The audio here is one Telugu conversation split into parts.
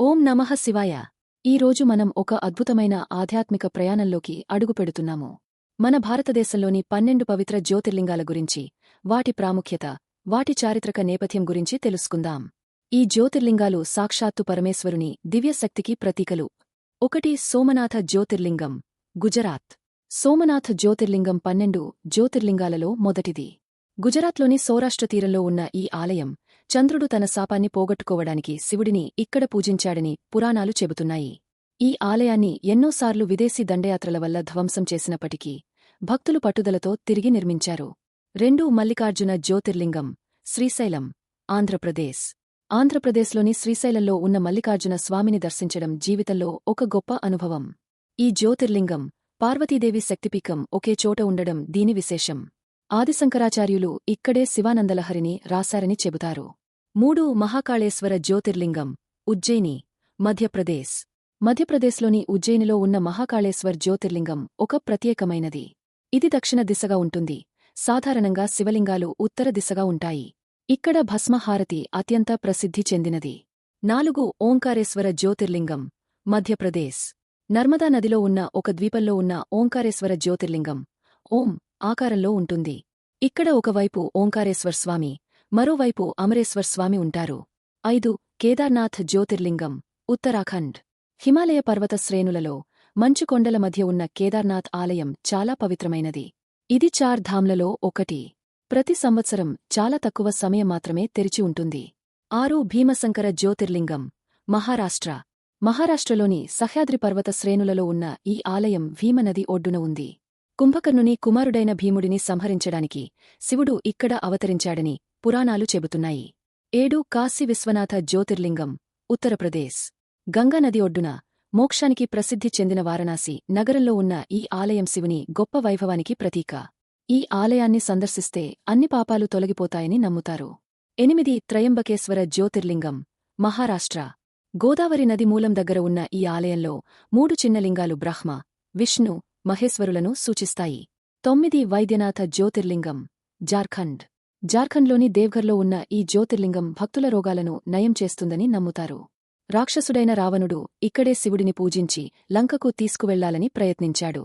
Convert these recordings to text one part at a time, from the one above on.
ఓం నమః శివాయ. ఈరోజు మనం ఒక అద్భుతమైన ఆధ్యాత్మిక ప్రయాణంలోకి అడుగుపెడుతున్నాము మన భారతదేశంలోని పన్నెండు పవిత్ర జ్యోతిర్లింగాల గురించి వాటి ప్రాముఖ్యత వాటి చారిత్రక నేపథ్యం గురించి తెలుసుకుందాం. ఈ జ్యోతిర్లింగాలు సాక్షాత్తు పరమేశ్వరుని దివ్యశక్తికి ప్రతీకలు. ఒకటి సోమనాథ జ్యోతిర్లింగం గుజరాత్. సోమనాథ జ్యోతిర్లింగం పన్నెండు జ్యోతిర్లింగాలలో మొదటిది. గుజరాత్లోని సౌరాష్ట్ర తీరంలో ఉన్న ఈ ఆలయం చంద్రుడు తన శాపాన్ని పోగొట్టుకోవడానికి శివుడిని ఇక్కడ పూజించాడని పురాణాలు చెబుతున్నాయి. ఈ ఆలయాన్ని ఎన్నోసార్లు విదేశీ దండయాత్రల వల్ల ధ్వంసం చేసినప్పటికీ భక్తులు పట్టుదలతో తిరిగి నిర్మించారు. రెండూ మల్లికార్జున జ్యోతిర్లింగం శ్రీశైలం ఆంధ్రప్రదేశ్. ఆంధ్రప్రదేశ్లోని శ్రీశైలంలో ఉన్న మల్లికార్జున స్వామిని దర్శించడం జీవితంలో ఒక గొప్ప అనుభవం. ఈ జ్యోతిర్లింగం పార్వతీదేవి శక్తిపీకం ఒకే చోట ఉండడం దీని విశేషం. ఆదిశంకరాచార్యులు ఇక్కడే శివానందలహరిని రాశారని చెబుతారు. మూడు మహాకాళేశ్వర జ్యోతిర్లింగం ఉజ్జయిని మధ్యప్రదేశ్. మధ్యప్రదేశ్లోని ఉజ్జయినిలో ఉన్న మహాకాళేశ్వర్ జ్యోతిర్లింగం ఒక ప్రత్యేకమైనది. ఇది దక్షిణ దిశగా ఉంటుంది. సాధారణంగా శివలింగాలు ఉత్తర దిశగా ఉంటాయి. ఇక్కడ భస్మహారతి అత్యంత ప్రసిద్ధి చెందినది. నాలుగు ఓంకారేశ్వర జ్యోతిర్లింగం మధ్యప్రదేశ్. నర్మదా నదిలో ఉన్న ఒక ద్వీపంలో ఉన్న ఓంకారేశ్వర జ్యోతిర్లింగం ఓం ఆకారంలో ఉంటుంది. ఇక్కడ ఒకవైపు ఓంకారేశ్వర్ స్వామి మరోవైపు అమరేశ్వర్ స్వామి ఉంటారు. ఐదు కేదార్నాథ్ జ్యోతిర్లింగం ఉత్తరాఖండ్. హిమాలయ పర్వత శ్రేణులలో మంచు కొండల మధ్య ఉన్న కేదార్నాథ్ ఆలయం చాలా పవిత్రమైనది. ఇది చార్ ధామ్లలో ఒకటి. ప్రతి సంవత్సరం చాలా తక్కువ సమయం మాత్రమే తెరిచి ఉంటుంది. ఆరు భీమశంకర జ్యోతిర్లింగం మహారాష్ట్ర. మహారాష్ట్రలోని సహ్యాద్రి పర్వత శ్రేణులలో ఉన్న ఈ ఆలయం భీమనది ఒడ్డున ఉంది. కుంభకర్ణుని కుమారుడైన భీముడిని సంహరించడానికి శివుడు ఇక్కడ అవతరించాడని పురాణాలు చెబుతున్నాయి. ఏడు కాశీ విశ్వనాథ జ్యోతిర్లింగం ఉత్తరప్రదేశ్. గంగానది ఒడ్డున మోక్షానికి ప్రసిద్ధి చెందిన వారణాసి నగరంలో ఉన్న ఈ ఆలయం శివుని గొప్ప వైభవానికి ప్రతీక. ఈ ఆలయాన్ని సందర్శిస్తే అన్ని పాపాలు తొలగిపోతాయని నమ్ముతారు. ఎనిమిది త్రయంబకేశ్వర జ్యోతిర్లింగం మహారాష్ట్ర. గోదావరి నది మూలం దగ్గర ఉన్న ఈ ఆలయంలో మూడు చిన్న లింగాలు బ్రహ్మ విష్ణు మహేశ్వరులను సూచిస్తాయి. తొమ్మిది వైద్యనాథ జ్యోతిర్లింగం జార్ఖండ్. జార్ఖండ్లోని దేవ్ఘర్లో ఉన్న ఈ జ్యోతిర్లింగం భక్తుల రోగాలను నయం చేస్తుందని నమ్ముతారు. రాక్షసుడైన రావణుడు ఇక్కడే శివుడిని పూజించి లంకకు తీసుకువెళ్ళాలని ప్రయత్నించాడు.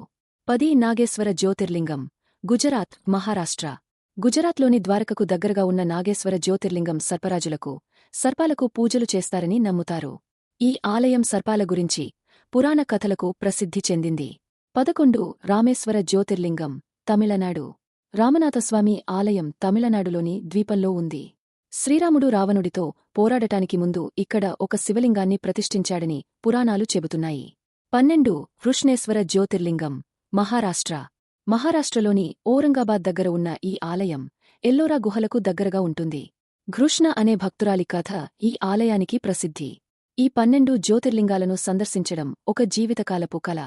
పది నాగేశ్వర జ్యోతిర్లింగం గుజరాత్ మహారాష్ట్ర. గుజరాత్లోని ద్వారకకు దగ్గరగా ఉన్న నాగేశ్వర జ్యోతిర్లింగం సర్పరాజులకు సర్పాలకు పూజలు చేస్తారని నమ్ముతారు. ఈ ఆలయం సర్పాల గురించి పురాణ కథలకు ప్రసిద్ధి చెందింది. పదకొండు రామేశ్వర జ్యోతిర్లింగం తమిళనాడు. రామనాథస్వామి ఆలయం తమిళనాడులోని ద్వీపంలో ఉంది. శ్రీరాముడు రావణుడితో పోరాడటానికి ముందు ఇక్కడ ఒక శివలింగాన్ని ప్రతిష్ఠించాడని పురాణాలు చెబుతున్నాయి. పన్నెండు వృష్ణేశ్వర జ్యోతిర్లింగం మహారాష్ట్ర. మహారాష్ట్రలోని ఔరంగాబాద్ దగ్గర ఉన్న ఈ ఆలయం ఎల్లోరా గుహలకు దగ్గరగా ఉంటుంది. ఘృష్ణ అనే భక్తురాలి కథ ఈ ఆలయానికి ప్రసిద్ధి. ఈ పన్నెండు జ్యోతిర్లింగాలను సందర్శించడం ఒక జీవితకాలపు కల.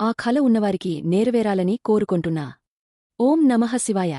ఆ కల ఉన్నవారికి నేరవేరాలని కోరుకుంటున్నా. ఓం నమః శివాయ.